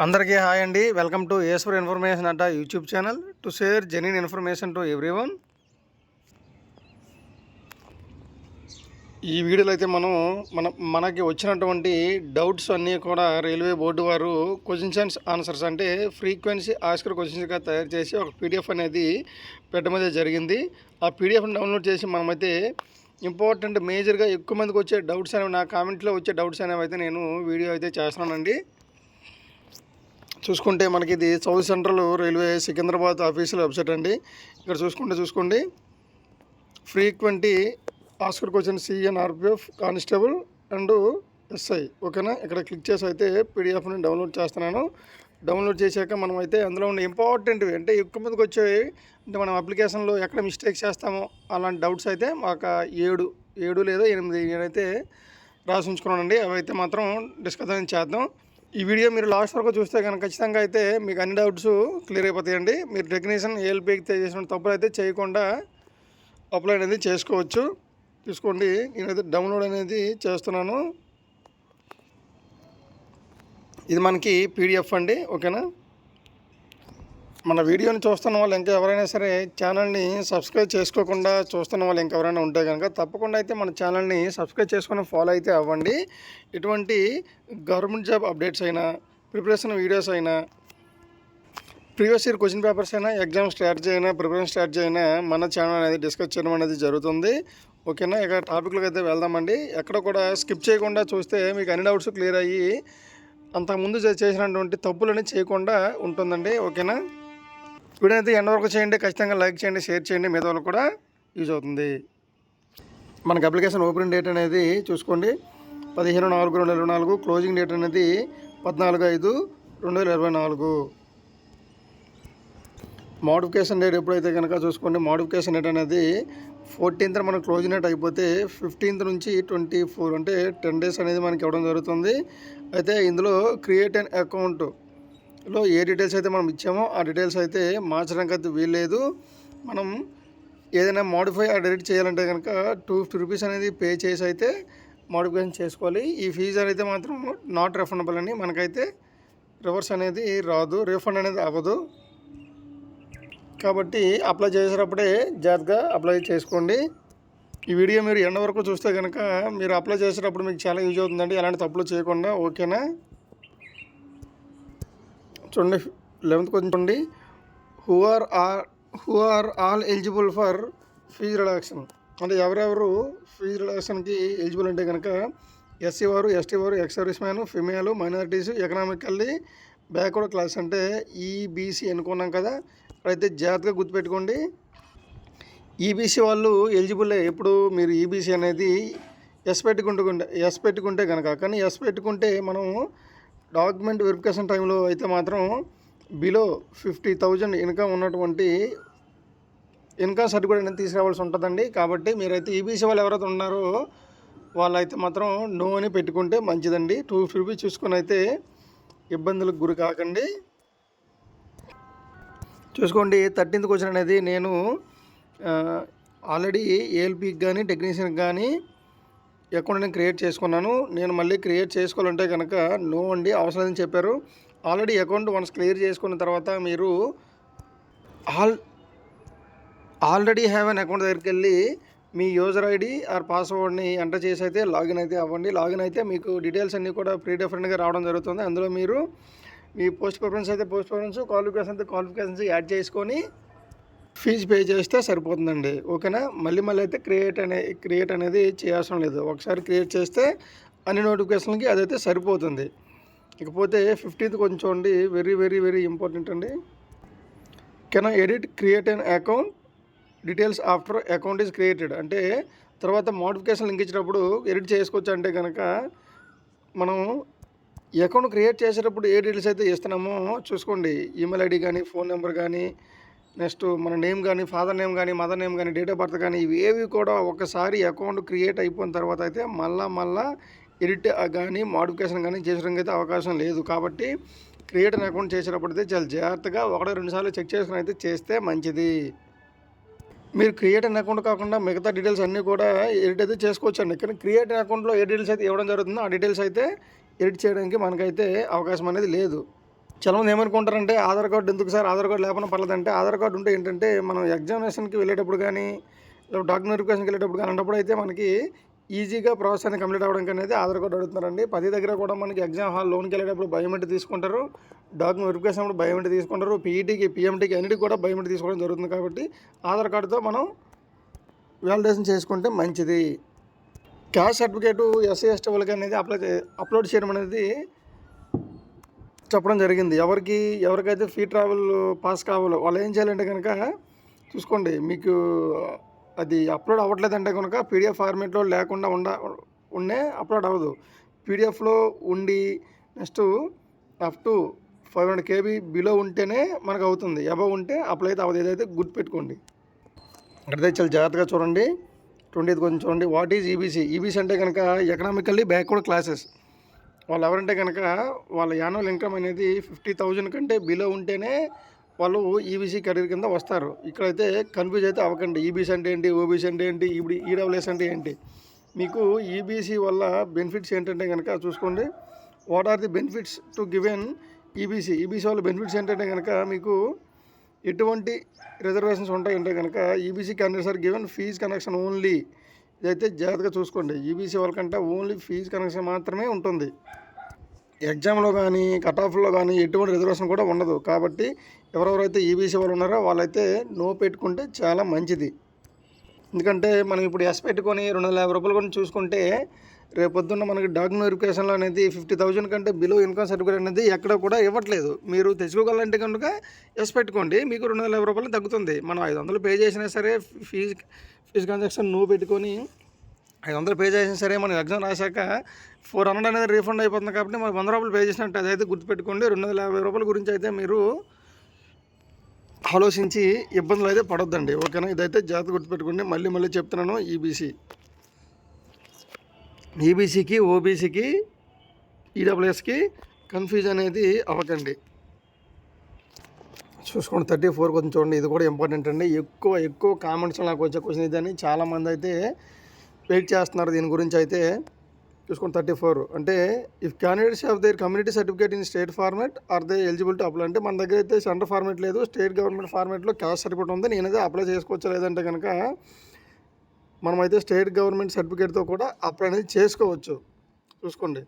అందరికీ హాయ్ అండి. Welcome to Eswar information adda YouTube channel. To share genuine information to everyone. ఈ వీడియోలో అయితే మనం మన మనకి వచ్చినటువంటి డౌట్స్ అన్నీ కూడా రైల్వే బోర్డు వారు క్వశ్చన్స్ ఆన్సర్స్ అంటే ఫ్రీక్వెన్సీ ఆస్కర్ క్వశ్చన్స్గా తయారు చేసి ఒక పీడిఎఫ్ అనేది పెట్టడం జరిగింది. ఆ పీడిఎఫ్ని డౌన్లోడ్ చేసి మనమైతే ఇంపార్టెంట్ మేజర్గా ఎక్కువ మందికి వచ్చే డౌట్స్ అనేవి నా కామెంట్లో వచ్చే డౌట్స్ అనేవి అయితే నేను వీడియో అయితే చేస్తున్నానండి. చూసుకుంటే మనకి ఇది సౌత్ సెంట్రల్ రైల్వే సికింద్రాబాద్ ఆఫీసుల వెబ్సైట్ అండి. ఇక్కడ చూసుకుంటే చూసుకోండి. Frequently asked question CRPF constable and SI. ఓకేనా? ఇక్కడ క్లిక్ చేసి అయితే పీడిఎఫ్ని డౌన్లోడ్ చేస్తున్నాను. డౌన్లోడ్ చేశాక మనం అయితే అందులో ఉన్న ఇంపార్టెంట్వి అంటే ఎక్కువ మందికి వచ్చేవి అంటే మనం అప్లికేషన్లో ఎక్కడ మిస్టేక్ చేస్తామో అలాంటి డౌట్స్ అయితే మాకు ఏడు ఏడు లేదా ఎనిమిది నేనైతే రాసి ఉంచుకున్నానండి. అవి అయితే మాత్రం డిస్కస్ చేద్దాం. ఈ వీడియో మీరు లాస్ట్ వరకు చూస్తే కనుక ఖచ్చితంగా అయితే మీకు అన్ని డౌట్స్ క్లియర్ అయిపోతాయండి. మీరు టెక్నీషియన్ ఏఎల్పీకి చేసిన తప్పులు అయితే చేయకుండా అప్లై అనేది చేసుకోవచ్చు. చూసుకోండి నేనైతే డౌన్లోడ్ అనేది చేస్తున్నాను. ఇది మనకి పీడిఎఫ్ అండి. ఓకేనా? మన వీడియోని చూస్తున్న వాళ్ళు ఇంకా ఎవరైనా సరే ఛానల్ని సబ్స్క్రైబ్ చేసుకోకుండా చూస్తున్న వాళ్ళు ఇంకెవరైనా ఉంటే కనుక తప్పకుండా అయితే మన ఛానల్ని సబ్స్క్రైబ్ చేసుకుని ఫాలో అయితే అవ్వండి. ఇటువంటి గవర్నమెంట్ జాబ్ అప్డేట్స్ అయినా ప్రిపరేషన్ వీడియోస్ అయినా ప్రీవియస్ ఇయర్ క్వశ్చన్ పేపర్స్ అయినా ఎగ్జామ్ స్ట్రాటజీ అయినా ప్రిపరేషన్ స్ట్రాటజీ అయినా మన ఛానల్ అనేది డిస్కస్ చేయడం అనేది జరుగుతుంది. ఓకేనా? ఇక టాపిక్లకు అయితే వెళ్దామండి. ఎక్కడ కూడా స్కిప్ చేయకుండా చూస్తే మీకు అన్ని డౌట్స్ క్లియర్ అయ్యి అంతకుముందు చేసినటువంటి తప్పులని చేయకుండా ఉంటుందండి. ఓకేనా? వీడియో అయితే ఎండ వరకు చేయండి ఖచ్చితంగా లైక్ చేయండి షేర్ చేయండి మిగతా వాళ్ళకి కూడా యూజ్ అవుతుంది. మనకి అప్లికేషన్ ఓపెనింగ్ డేట్ అనేది చూసుకోండి. పదిహేను నాలుగు రెండు ఇరవై నాలుగు. క్లోజింగ్ డేట్ అనేది పద్నాలుగు ఐదు రెండు వేల ఇరవై నాలుగు. మోడిఫికేషన్ డేట్ ఎప్పుడైతే కనుక చూసుకోండి మోడిఫికేషన్ డేట్ అనేది ఫోర్టీన్త్ మనకు క్లోజింగ్ డేట్ అయిపోతే ఫిఫ్టీన్త్ నుంచి ట్వంటీ ఫోర్ అంటే టెన్ డేస్ అనేది మనకి ఇవ్వడం జరుగుతుంది. అయితే ఇందులో క్రియేట్ అన్ లో ఏ డీటెయిల్స్ అయితే మనం ఇచ్చామో ఆ డీటెయిల్స్ అయితే మార్చడానికి అయితే వీల్లేదు. మనం ఏదైనా మోడిఫై ఆ డెలిట్ చేయాలంటే కనుక టూ ఫిఫ్టీ రూపీస్ అనేది పే చేసి అయితే మోడిఫికేషన్ చేసుకోవాలి. ఈ ఫీజు అనేది మాత్రం నాట్ రిఫండబుల్ అని మనకైతే రివర్స్ అనేది రాదు రీఫండ్ అనేది అవ్వదు. కాబట్టి అప్లై చేసేటప్పుడే జాగ్రత్తగా అప్లై చేసుకోండి. ఈ వీడియో మీరు ఎండ వరకు చూస్తే కనుక మీరు అప్లై చేసేటప్పుడు మీకు చాలా యూజ్ అవుతుందండి. ఎలాంటి తప్పులు చేయకుండా ఓకేనా చూడండి లెవెన్త్ క్వశ్చన్ చూడండి. Who are are who are all eligible for fees relaxation అంటే ఎవరెవరు ఫీజు రిలాక్షన్కి ఎలిజిబుల్ అంటే కనుక ఎస్సీ వారు ఎస్టీ వారు ex service man female minorities economically backward class అంటే ఈబీసీ అనుకున్నాం కదా. అయితే జాగ్రత్తగా గుర్తుపెట్టుకోండి. E, ఈబీసీ వాళ్ళు ఎలిజిబులే ఎప్పుడు మీరు e, ఈబీసీ అనేది ఎస్ పెట్టుకుంటుకుంటే ఎస్ పెట్టుకుంటే కనుక కానీ ఎస్ పెట్టుకుంటే మనం డాక్యుమెంట్ వెరిఫికేషన్ టైంలో అయితే మాత్రం బిలో ఫిఫ్టీ థౌజండ్ ఇన్కమ్ ఉన్నటువంటి ఇన్కమ్ సర్టిఫికేట్ అనేది తీసుకురావాల్సి ఉంటుందండి. కాబట్టి మీరైతే ఈబీసీ వాళ్ళు ఎవరైతే ఉన్నారో వాళ్ళైతే మాత్రం నో అని పెట్టుకుంటే మంచిదండి. టూ ఫిఫ్టీ రూపీస్ చూసుకొని అయితే ఇబ్బందులకు గురి కాకండి. చూసుకోండి థర్టీన్త్ క్వశ్చన్ అనేది నేను ఆల్రెడీ ఏఎల్పీకి కానీ టెక్నీషియన్కి కానీ అకౌంట్ నేను క్రియేట్ చేసుకున్నాను. నేను మళ్ళీ క్రియేట్ చేసుకోవాలంటే కనుక నో అండి అవసరం లేదని చెప్పారు. ఆల్రెడీ అకౌంట్ వన్స్ క్లియర్ చేసుకున్న తర్వాత మీరు all already have an account దగ్గరికి వెళ్ళి మీ యూజర్ ఐడి ఆర్ పాస్వర్డ్ని ఎంటర్ చేసి అయితే లాగిన్ అయితే అవ్వండి. లాగిన్ అయితే మీకు డీటెయిల్స్ అన్నీ కూడా ప్రీ డిఫరెంట్గా రావడం జరుగుతుంది. అందులో మీరు మీ పోస్ట్ ప్రిఫరెన్స్ అయితే పోస్ట్ ప్రిఫరెన్స్ క్వాలిఫికేషన్ అయితే క్వాలిఫికేషన్స్ యాడ్ చేసుకొని ఫీజు పే చేస్తే సరిపోతుందండి. ఓకేనా? మళ్ళీ మళ్ళీ అయితే క్రియేట్ అనే క్రియేట్ అనేది చేయాల్సిన లేదు. ఒకసారి క్రియేట్ చేస్తే అన్ని నోటిఫికేషన్కి అదైతే సరిపోతుంది. ఇకపోతే ఫిఫ్టీన్త్ కొంచెం చూడండి. వెరీ వెరీ వెరీ ఇంపార్టెంట్ అండి. Can edit create an account? Details after account is created. అంటే తర్వాత మోడిఫికేషన్ లింక్ ఇచ్చినప్పుడు ఎడిట్ చేసుకోవచ్చు అంటే కనుక మనం అకౌంట్ క్రియేట్ చేసేటప్పుడు ఏ డీటెయిల్స్ అయితే ఇస్తున్నామో చూసుకోండి. ఈమెయిల్ ఐడి కానీ ఫోన్ నెంబర్ కానీ నెక్స్ట్ మన నేమ్ కానీ ఫాదర్ నేమ్ కానీ మదర్ నేమ్ కానీ డేట్ ఆఫ్ బర్త్ కానీ ఇవి ఏవి కూడా ఒకసారి అకౌంట్ క్రియేట్ అయిపోయిన తర్వాత అయితే మళ్ళా మళ్ళా ఎడిట్ కానీ మోడిఫికేషన్ కానీ చేసడానికి అయితే అవకాశం లేదు. కాబట్టి క్రియేట్ అన్ అకౌంట్ చేసేటప్పుడు అయితే చాలా జాగ్రత్తగా ఒకటి రెండు సార్లు చెక్ చేసుకుని అయితే చేస్తే మంచిది. మీరు క్రియేట్ అయిన అకౌంట్ కాకుండా మిగతా డీటెయిల్స్ అన్నీ కూడా ఎడిట్ అయితే చేసుకోవచ్చు అండి కానీ క్రియేట్ అకౌంట్లో ఏ డీటెయిల్స్ అయితే ఇవ్వడం జరుగుతుందో ఆ డీటెయిల్స్ అయితే ఎడిట్ చేయడానికి మనకైతే అవకాశం అనేది లేదు. చాలామంది ఏమనుకుంటారంటే ఆధార్ కార్డు ఎందుకు సార్? ఆధార్ కార్డు లేకుండా పర్లేదంటే ఆధార్ కార్డు ఉంటే ఏంటంటే మనం ఎగ్జామినేషన్కి వెళ్ళేటప్పుడు కానీ లేదా డాక్యుమెంట్ వెరిఫికేషన్కి వెళ్ళేటప్పుడు కానీ అన్నప్పుడు అయితే మనకి ఈజీగా ప్రాసెస్ అనేది కంప్లీట్ అవ్వడానికి అనేది ఆధార్ కార్డు అడుగుతున్నారండి. పది దగ్గర కూడా మనకి ఎగ్జామ్ హాల్ లోన్కి వెళ్ళేటప్పుడు బయోమెట్రిక్ తీసుకుంటారు. డాక్యుమెంట్ వెరిఫికేషన్ అప్పుడు బయోమెట్రిక్ తీసుకుంటారు. పీఈటీకి పిఎంటీకి అన్నిటికి కూడా బయోమెట్రిక్ తీసుకోవడం జరుగుతుంది కాబట్టి ఆధార్ కార్డుతో మనం వ్యాలిడేషన్ చేసుకుంటే మంచిది. క్యాస్ట్ సర్టిఫికేటు ఎస్సీ ఎస్టీ వాళ్ళకి అనేది అప్లై అప్లోడ్ చేయడం అనేది చెప్పడం జరిగింది. ఎవరికి ఎవరికైతే ఫ్రీ ట్రావెల్ పాస్ కావాలో వాళ్ళు ఏం చేయాలంటే కనుక చూసుకోండి మీకు అది అప్లోడ్ అవ్వట్లేదంటే కనుక పీడిఎఫ్ ఫార్మేట్లో లేకుండా ఉండ ఉండే అప్లోడ్ అవ్వదు. పీడిఎఫ్లో ఉండి next up to five hundred KB below ఉంటేనే మనకు అవుతుంది. అబవ్ ఉంటే అప్లై అయితే అవ్వదు. ఏదైతే గుర్తుపెట్టుకోండి అక్కడైతే చాలా జాగ్రత్తగా చూడండి. ట్వంటీ కొంచెం చూడండి. వాట్ ఈజ్ ఈబీసీ ఈబీసీ అంటే కనుక ఎకనామికల్లీ బ్యాక్వర్డ్ క్లాసెస్ వాళ్ళు ఎవరంటే కనుక వాళ్ళ యాన్యువల్ ఇన్కమ్ అనేది ఫిఫ్టీ థౌజండ్ కంటే బిలో ఉంటేనే వాళ్ళు ఈబీసీ కెరీర్ కింద వస్తారు. ఇక్కడైతే కన్ఫ్యూజ్ అయితే అవ్వకండి. ఈబీసీ అంటే ఏంటి? ఓబీసీ అంటే ఏంటి? ఇప్పుడు ఈడబ్ల్యూఎస్ అంటే ఏంటి? మీకు ఈబీసీ వల్ల బెనిఫిట్స్ ఏంటంటే కనుక చూసుకోండి. What are the benefits to given EBC? EBC వల్ల బెనిఫిట్స్ ఏంటంటే కనుక మీకు ఎటువంటి రిజర్వేషన్స్ ఉంటాయంటే కనుక EBC candidates are given fees connection only ఇదైతే జాగ్రత్తగా చూసుకోండి. ఈబీసీ వాళ్ళకంటే ఓన్లీ ఫీజు కనెక్షన్ మాత్రమే ఉంటుంది. ఎగ్జామ్లో కానీ కట్ ఆఫ్లో కానీ ఎటువంటి రిజర్వేషన్ కూడా ఉండదు. కాబట్టి ఎవరెవరైతే ఈబీసీ వాళ్ళు ఉన్నారో వాళ్ళైతే నో పెట్టుకుంటే చాలా మంచిది. ఎందుకంటే మనం ఇప్పుడు ఎస్ పెట్టుకొని రెండు వందల యాభై రూపాయలు కొని చూసుకుంటే రేపొద్దున్న మనకి డాక్యుమెంట్ వెరిఫికేషన్లో అనేది ఫిఫ్టీ థౌజండ్ కంటే బిలో ఇన్కమ్ సర్టిఫికేట్ అనేది ఎక్కడ కూడా ఇవ్వట్లేదు. మీరు తెచ్చుకోగలంటే కనుక ఎస్ పెట్టుకోండి. మీకు రెండు వందల యాభై రూపాయలు తగ్గుతుంది. మనం ఐదు వందలు పే చేసినా సరే ఫీజు ఫీజు ట్రాన్సాక్షన్ నువ్వు పెట్టుకొని ఐదు వందలు పే చేసినా సరే మనం ఎగ్జామ్ రాశాక ఫోర్ హండ్రెడ్ అనేది రీఫండ్ అయిపోతుంది కాబట్టి మనం వంద రూపాయలు పే చేసినట్టు అదైతే గుర్తుపెట్టుకోండి. రెండు వందల యాభై రూపాయల గురించి అయితే మీరు ఆలోచించి ఇబ్బందులు అయితే పడొద్దండి. ఓకేనా? ఇదైతే జాగ్రత్త గుర్తుపెట్టుకోండి. మళ్ళీ మళ్ళీ చెప్తున్నాను. ఈబీసీ ఈబీసీకి ఓబీసీకి ఈడబ్ల్యూఎస్కి కన్ఫ్యూజ్ అనేది అవ్వకండి. చూసుకోండి థర్టీ ఫోర్ కొంచెం చూడండి ఇది కూడా ఇంపార్టెంట్ అండి. ఎక్కువ ఎక్కువ కామెంట్స్ నాకు వచ్చే క్వశ్చన్ ఇదని చాలామంది అయితే వెయిట్ చేస్తున్నారు దీని గురించి అయితే. చూసుకోండి థర్టీ ఫోర్ అంటే if candidates of their community certificate in state format are they eligible to apply అంటే మన దగ్గర అయితే సెంటర్ ఫార్మేట్ లేదు స్టేట్ గవర్నమెంట్ ఫార్మేట్లో క్యాస్ట్ సర్టిఫికేట్ ఉంది నేనైతే అప్లై చేసుకోవచ్చు లేదంటే కనుక మనమైతే స్టేట్ గవర్నమెంట్ సర్టిఫికేట్తో కూడా అప్లై అనేది చేసుకోవచ్చు. చూసుకోండి.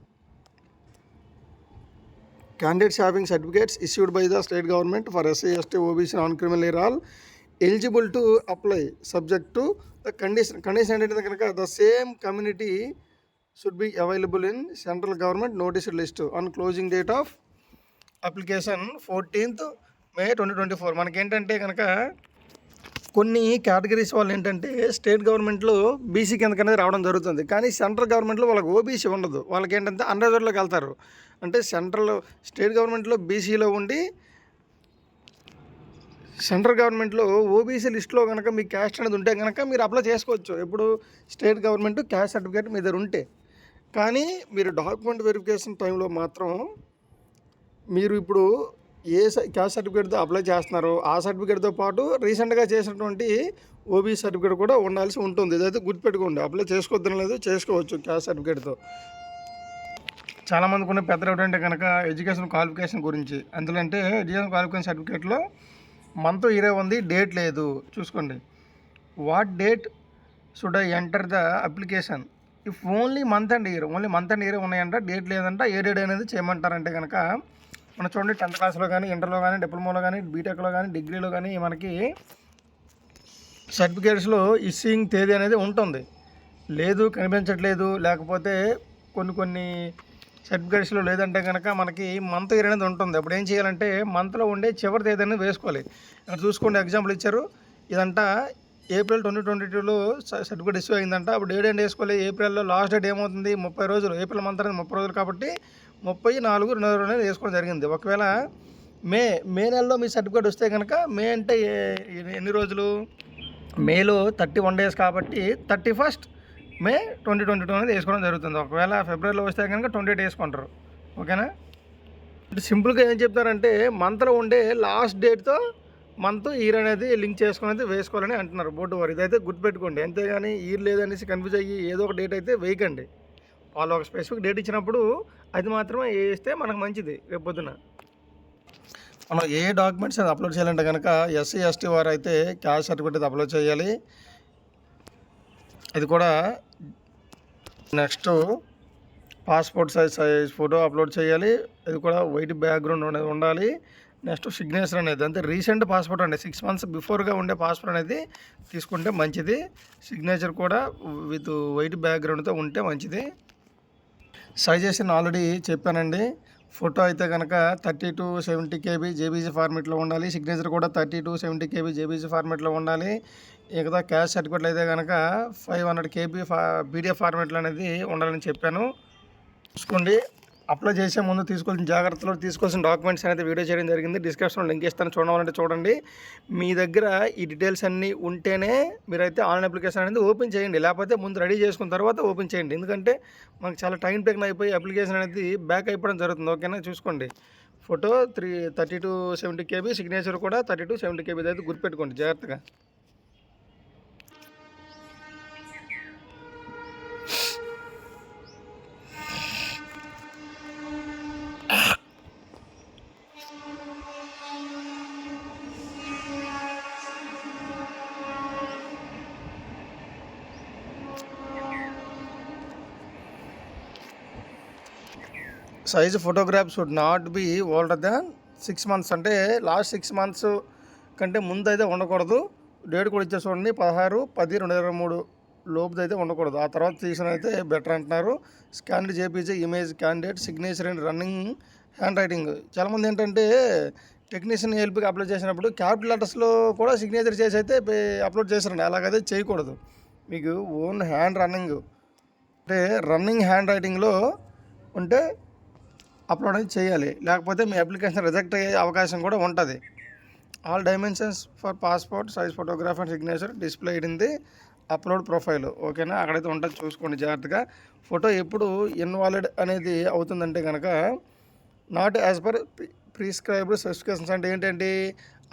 Candidate shopping certificates issued by the state government for SC ST OBC non criminal ఇరాల్ eligible to apply subject to the condition condition ఏంటంటే కనుక the same community should be available in central government notice list on closing date of application fourteenth May twenty twenty four. మనకేంటంటే కనుక కొన్ని categories వాళ్ళు ఏంటంటే state గవర్నమెంట్లో BC కిందకి అనేది రావడం జరుగుతుంది. కానీ సెంట్రల్ గవర్నమెంట్లో వాళ్ళకి ఓబీసీ ఉండదు. వాళ్ళకి ఏంటంటే అన్రిజర్వ్లోకి వెళ్తారు. అంటే సెంట్రల్ స్టేట్ గవర్నమెంట్లో బీసీలో ఉండి సెంట్రల్ గవర్నమెంట్లో ఓబీసీ లిస్ట్లో కనుక మీ క్యాస్ట్ అనేది ఉంటే కనుక మీరు అప్లై చేసుకోవచ్చు. ఎప్పుడు స్టేట్ గవర్నమెంట్ క్యాస్ట్ సర్టిఫికేట్ మీ దగ్గర ఉంటే. కానీ మీరు డాక్యుమెంట్ వెరిఫికేషన్ టైంలో మాత్రం మీరు ఇప్పుడు ఏ క్యాస్ట్ సర్టిఫికేట్తో అప్లై చేస్తున్నారో ఆ సర్టిఫికేట్తో పాటు రీసెంట్గా చేసినటువంటి ఓబీ సర్టిఫికేట్ కూడా ఉండాల్సి ఉంటుంది. ఇదైతే గుర్తుపెట్టుకోండి. అప్లై చేసుకోవద్దని లేదు చేసుకోవచ్చు క్యాస్ట్ సర్టిఫికేట్తో. చాలామందికి ఉన్న పెద్దలు ఏంటంటే కనుక ఎడ్యుకేషన్ క్వాలిఫికేషన్ గురించి. అందులో అంటే ఎడ్యుకేషన్ క్వాలిఫికేషన్ సర్టిఫికేట్లో మంత్ ఇరవై ఉంది డేట్ లేదు. చూసుకోండి. What date should I enter the application? If only month and year only month and year ఉన్నాయంట డేట్ లేదంట ఏ డేట్ అనేది చేయమంటారంటే కనుక మనం చూడండి టెన్త్ క్లాస్లో కానీ ఇంటర్లో కానీ డిప్లొమాలో కానీ బీటెక్లో కానీ డిగ్రీలో కానీ మనకి సర్టిఫికేట్స్లో ఇష్యూయింగ్ తేదీ అనేది ఉంటుంది. లేదు కనిపించట్లేదు లేకపోతే కొన్ని కొన్ని సర్టిఫికేట్స్లో లేదంటే కనుక మనకి మంత్ ఇయర్ అనేది ఉంటుంది. అప్పుడు ఏం చేయాలంటే మంత్లో ఉండే చివరి తేదీ అనేది వేసుకోవాలి. ఇక్కడ చూసుకోండి ఎగ్జాంపుల్ ఇచ్చారు. ఇదంతా ఏప్రిల్ ట్వంటీ ట్వంటీ టూలో సర్టిఫికేట్ ఇష్యూ అయిందంట. అప్పుడు డేట్ ఏంటి వేసుకోవాలి? ఏప్రిల్లో లాస్ట్ డేట్ ఏమవుతుంది? ముప్పై రోజులు ఏప్రిల్ మంత్ అనేది ముప్పై రోజులు కాబట్టి ముప్పై నాలుగు రెండు వేల అనేది వేసుకోవడం జరిగింది. ఒకవేళ మే మే నెలలో మీ సర్టిఫికేట్ వస్తే కనుక మే అంటే ఎన్ని రోజులు? మేలో థర్టీ వన్ డేస్ కాబట్టి thirty first May twenty twenty two అనేది వేసుకోవడం జరుగుతుంది. ఒకవేళ ఫిబ్రవరిలో వస్తే కనుక ట్వంటీ ఎయిట్ వేసుకుంటారు. ఓకేనా? సింపుల్గా ఏం చెప్తారంటే మంత్లో ఉండే లాస్ట్ డేట్తో మంత్ ఇయర్ అనేది లింక్ చేసుకునేది వేసుకోవాలని అంటున్నారు బోర్డు వారు. ఇదైతే గుర్తుపెట్టుకోండి. అంతేగాని ఇయర్ లేదనేసి కన్ఫ్యూజ్ అయ్యి ఏదో ఒక డేట్ అయితే వేయకండి. వాళ్ళు ఒక స్పెసిఫిక్ డేట్ ఇచ్చినప్పుడు అది మాత్రమే వేస్తే మనకు మంచిది రేపు పొద్దున. మనం ఏ డాక్యుమెంట్స్ అది అప్లోడ్ చేయాలంటే కనుక ఎస్సీ ఎస్టీ వారు అయితే క్యాస్ట్ సర్టిఫికేట్ అప్లోడ్ చేయాలి. ఇది కూడా next passport size size photo upload చేయాలి. ఇది కూడా వైట్ బ్యాక్గ్రౌండ్ అనేది ఉండాలి. నెక్స్ట్ సిగ్నేచర్ అనేది అంటే రీసెంట్ పాస్పోర్ట్ అండి. సిక్స్ మంత్స్ బిఫోర్గా ఉండే పాస్పోర్ట్ అనేది తీసుకుంటే మంచిది. సిగ్నేచర్ కూడా విత్ వైట్ బ్యాక్గ్రౌండ్తో ఉంటే మంచిది. సజెషన్ ఆల్రెడీ చెప్పానండి. ఫోటో అయితే కనుక thirty to seventy KB JPG ఫార్మేట్లో ఉండాలి. సిగ్నేచర్ కూడా thirty to seventy KB JPG ఫార్మేట్లో ఉండాలి. ఇకదా క్యాష్ సర్టిఫికేట్లు అయితే కనుక ఫైవ్ హండ్రెడ్ కేబీ ఫా బీడిఎఫ్ ఫార్మేట్లు అనేది ఉండాలని చెప్పాను. చూసుకోండి. అప్లై చేసే ముందు తీసుకోవాల్సిన జాగ్రత్తలు తీసుకోవాల్సిన డాక్యుమెంట్స్ అనేది వీడియో చేయడం జరిగింది. డిస్క్రిప్షన్లో లింక్ ఇస్తాను. చూడాలంటే చూడండి. మీ దగ్గర ఈ డీటెయిల్స్ అన్నీ ఉంటేనే మీరైతే ఆన్లైన్ అప్లికేషన్ అనేది ఓపెన్ చేయండి. లేకపోతే ముందు రెడీ చేసుకున్న తర్వాత ఓపెన్ చేయండి. ఎందుకంటే మనకు చాలా టైం టేకన్ అయిపోయి అప్లికేషన్ అనేది బ్యాక్ అయిపోవడం జరుగుతుంది. ఓకేనా? చూసుకోండి. Photo three thirty to seventy KB signature కూడా థర్టీ టు సెవెంటీ కేబీ అయితే గుర్తుపెట్టుకోండి. జాగ్రత్తగా. Size photograph should not be older than six months అంటే లాస్ట్ సిక్స్ మంత్స్ కంటే ముందు అయితే ఉండకూడదు. డేట్ కూడా ఇచ్చే చూడండి. పదహారు పది రెండు ఇరవై మూడు లోపు అయితే ఉండకూడదు. ఆ తర్వాత తీసిన అయితే బెటర్ అంటున్నారు. Scanned చేపించే image candidate signature and running hand writing చాలామంది ఏంటంటే టెక్నీషియన్ హెల్ప్కి అప్లోడ్ చేసినప్పుడు క్యాపిటల్ లెటర్స్లో కూడా సిగ్నేచర్ చేసి అయితే అప్లోడ్ చేశారండి అలాగైతే చేయకూడదు. మీకు ఓన్ హ్యాండ్ రన్నింగ్ అంటే రన్నింగ్ హ్యాండ్ రైటింగ్లో ఉంటే అప్లోడ్ అనేది చేయాలి. లేకపోతే మీ అప్లికేషన్ రిజెక్ట్ అయ్యే అవకాశం కూడా ఉంటుంది. All dimensions for passport size photograph and signature display in the upload profile ఓకేనా? అక్కడైతే ఉంటుంది చూసుకోండి జాగ్రత్తగా. ఫోటో ఎప్పుడు ఇన్వాలిడ్ అనేది అవుతుందంటే కనుక not as per prescribed specifications అంటే ఏంటంటే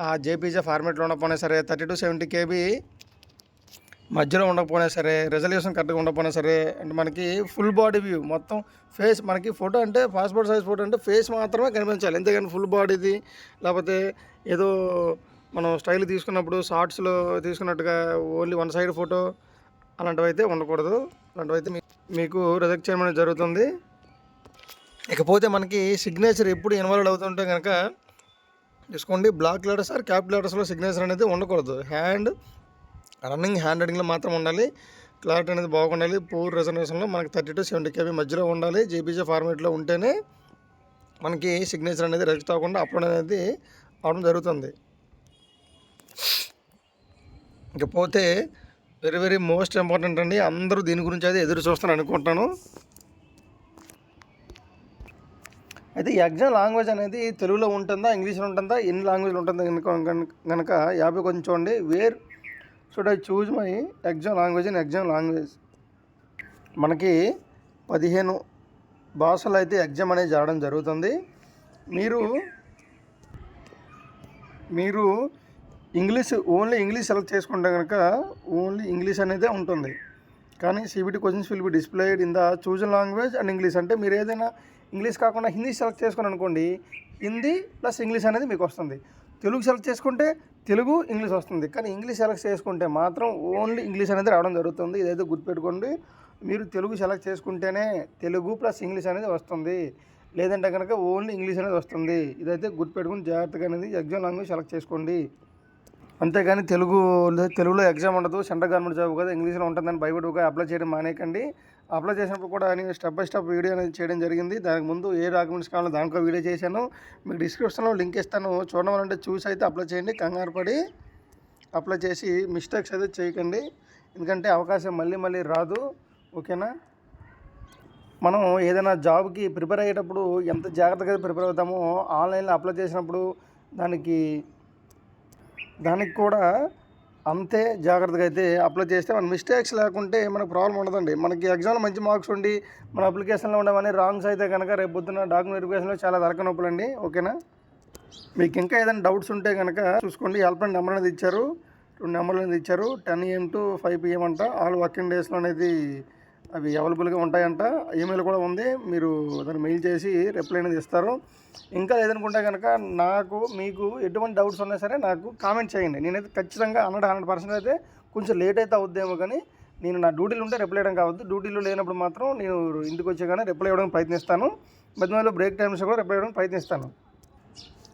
ఆ జేపీజే ఫార్మేట్లో ఉండకపోయినా సరే థర్టీ టు సెవెంటీ కేబీ మధ్యలో ఉండకపోయినా సరే రిజల్యూషన్ కరెక్ట్గా ఉండకపోయినా సరే అంటే మనకి ఫుల్ బాడీ వ్యూ మొత్తం ఫేస్ మనకి ఫోటో అంటే పాస్పోర్ట్ సైజ్ ఫోటో అంటే ఫేస్ మాత్రమే కనిపించాలి. ఎందుకంటే ఫుల్ బాడీది లేకపోతే ఏదో మనం స్టైల్ తీసుకున్నప్పుడు షార్ట్స్లో తీసుకున్నట్టుగా ఓన్లీ వన్ సైడ్ ఫోటో అలాంటివి అయితే ఉండకూడదు. అలాంటివి అయితే మీకు రిజెక్ట్ చేయడం అనేది జరుగుతుంది. ఇకపోతే మనకి సిగ్నేచర్ ఎప్పుడు ఇన్వాల్వ్ అవుతుంటే కనుక తీసుకోండి బ్లాక్ లెటర్స్ ఆర్ క్యాప్ లెటర్స్లో సిగ్నేచర్ అనేది ఉండకూడదు. హ్యాండ్ రన్నింగ్ హ్యాండ్ రైటింగ్లో మాత్రం ఉండాలి. క్లారిటీ అనేది బాగుండాలి. పూర్ రిజర్వేషన్లో మనకి థర్టీ టు సెవెంటీ కేబీ మధ్యలో ఉండాలి. జేపీజే ఫార్మేట్లో ఉంటేనే మనకి సిగ్నేచర్ అనేది రిజెక్ట్ అవ్వకుండా అప్లోడ్ అనేది అవడం జరుగుతుంది. ఇకపోతే వెరీ వెరీ మోస్ట్ ఇంపార్టెంట్ అండి. అందరూ దీని గురించి అయితే ఎదురు చూస్తాను అనుకుంటాను అయితే ఎగ్జామ్ లాంగ్వేజ్ అనేది తెలుగులో ఉంటుందా ఇంగ్లీష్లో ఉంటుందా ఎన్ని లాంగ్వేజ్లు ఉంటుందా కనుక కనుక యాభై కొంచెం చూడండి. Where so I choose my exam language and exam language. మనకి పదిహేను భాషలు అయితే ఎగ్జామ్ అనేది జరగడం జరుగుతుంది. మీరు మీరు ఇంగ్లీష్ ఓన్లీ ఇంగ్లీష్ సెలెక్ట్ చేసుకుంటే కనుక ఓన్లీ ఇంగ్లీష్ అనేది ఉంటుంది. కానీ CBT questions will be displayed in the chosen language and English అంటే మీరు ఏదైనా ఇంగ్లీష్ కాకుండా హిందీ సెలెక్ట్ చేసుకుని అనుకోండి హిందీ ప్లస్ ఇంగ్లీష్ అనేది మీకు వస్తుంది. తెలుగు సెలెక్ట్ చేసుకుంటే తెలుగు ఇంగ్లీష్ వస్తుంది. కానీ ఇంగ్లీష్ సెలెక్ట్ చేసుకుంటే మాత్రం ఓన్లీ ఇంగ్లీష్ అనేది రావడం జరుగుతుంది. ఇదైతే గుర్తుపెట్టుకోండి. మీరు తెలుగు సెలెక్ట్ చేసుకుంటేనే తెలుగు ప్లస్ ఇంగ్లీష్ అనేది వస్తుంది. లేదంటే కనుక ఓన్లీ ఇంగ్లీష్ అనేది వస్తుంది. ఇదైతే గుర్తుపెట్టుకుని జాగ్రత్తగా అనేది ఎగ్జామ్ లాంగ్వేజ్ సెలెక్ట్ చేసుకోండి. అంతేగాని తెలుగు తెలుగులో ఎగ్జామ్ ఉండదు. సెంట్రల్ గవర్నమెంట్ జాబ్ కదా ఇంగ్లీష్లో ఉంటుందని భయపడుగా అప్లై చేయడం మానేయకండి. అప్లై చేసినప్పుడు కూడా నేను స్టెప్ బై స్టెప్ వీడియో అనేది చేయడం జరిగింది. దానికి ముందు ఏ డాక్యుమెంట్స్ కావాలో దాంట్లో వీడియో చేశాను. మీకు డిస్క్రిప్షన్లో లింక్ ఇస్తాను. చూడడం చూసి అయితే అప్లై చేయండి. కంగారు పడి అప్లై చేసి మిస్టేక్స్ అయితే చేయకండి. ఎందుకంటే అవకాశం మళ్ళీ మళ్ళీ రాదు. ఓకేనా? మనం ఏదైనా జాబ్కి ప్రిపేర్ అయ్యేటప్పుడు ఎంత జాగ్రత్తగా ప్రిపేర్ అవుతామో ఆన్లైన్లో అప్లై చేసినప్పుడు దానికి దానికి కూడా అంతే జాగ్రత్తగా అయితే అప్లై చేస్తే మన మిస్టేక్స్ లేకుంటే మనకు ప్రాబ్లం ఉండదండి. మనకి ఎగ్జామ్లో మంచి మార్క్స్ ఉండి మన అప్లికేషన్లో ఉండవని రాంగ్స్ అయితే కనుక రేపు పొద్దున్న డాక్యుమెంట్ వెరిఫికేషన్లో చాలా తలక నొప్పులండి ఓకేనా మీకు ఇంకా ఏదైనా డౌట్స్ ఉంటే కనుక చూసుకోండి. హెల్ప్ లైన్ నెంబర్ అనేది ఇచ్చారు. రెండు నెంబర్లు అనేది ఇచ్చారు. Ten AM to five PM అంట. ఆల్ వర్కింగ్ డేస్లో అనేది అవి అవైలబుల్గా ఉంటాయంట. ఈమెయిల్ కూడా ఉంది. మీరు దాన్ని మెయిల్ చేసి రిప్లై అనేది ఇస్తారు. ఇంకా లేదనుకుంటే కనుక నాకు మీకు ఎటువంటి డౌట్స్ ఉన్నా సరే నాకు కామెంట్ చేయండి. నేనైతే ఖచ్చితంగా హండ్రెడ్ హండ్రెడ్ పర్సెంట్ అయితే కొంచెం లేట్ అయితే అవుద్దేమో కానీ నేను నా డ్యూటీలు ఉంటే రిప్లై ఇవ్వడం కావద్దు. డ్యూటీలో లేనప్పుడు మాత్రం నేను ఇంటికి వచ్చే కానీ రిప్లై ఇవ్వడానికి ప్రయత్నిస్తాను. మధ్యలో బ్రేక్ టైమ్స్ కూడా రిప్లై ఇవ్వడానికి ప్రయత్నిస్తాను.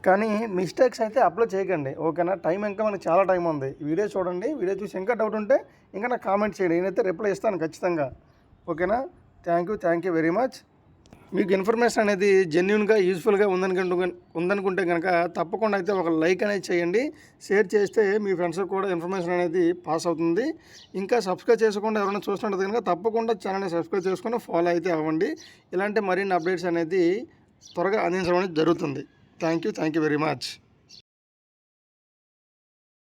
కానీ మిస్టేక్స్ అయితే అప్లై చేయకండి. ఓకేనా? టైం ఇంకా మనకి చాలా టైం ఉంది. వీడియో చూడండి. వీడియో చూసి ఇంకా డౌట్ ఉంటే ఇంకా నాకు కామెంట్ చేయండి. నేనైతే రిప్లై ఇస్తాను ఖచ్చితంగా. ఓకేనా? Thank you thank you very much. మీకు ఇన్ఫర్మేషన్ అనేది జెన్యున్గా యూస్ఫుల్గా ఉందనుకుంటు ఉందనుకుంటే కనుక తప్పకుండా అయితే ఒక లైక్ అనేది చేయండి. షేర్ చేస్తే మీ ఫ్రెండ్స్కి కూడా ఇన్ఫర్మేషన్ అనేది పాస్ అవుతుంది. ఇంకా సబ్స్క్రైబ్ చేసుకుంటే ఎవరైనా చూస్తుంటే కనుక తప్పకుండా ఛానల్ని సబ్స్క్రైబ్ చేసుకుని ఫాలో అయితే అవ్వండి. ఇలాంటి మరిన్ని అప్డేట్స్ అనేది త్వరగా అందించడం అనేది జరుగుతుంది. Thank you thank you very much.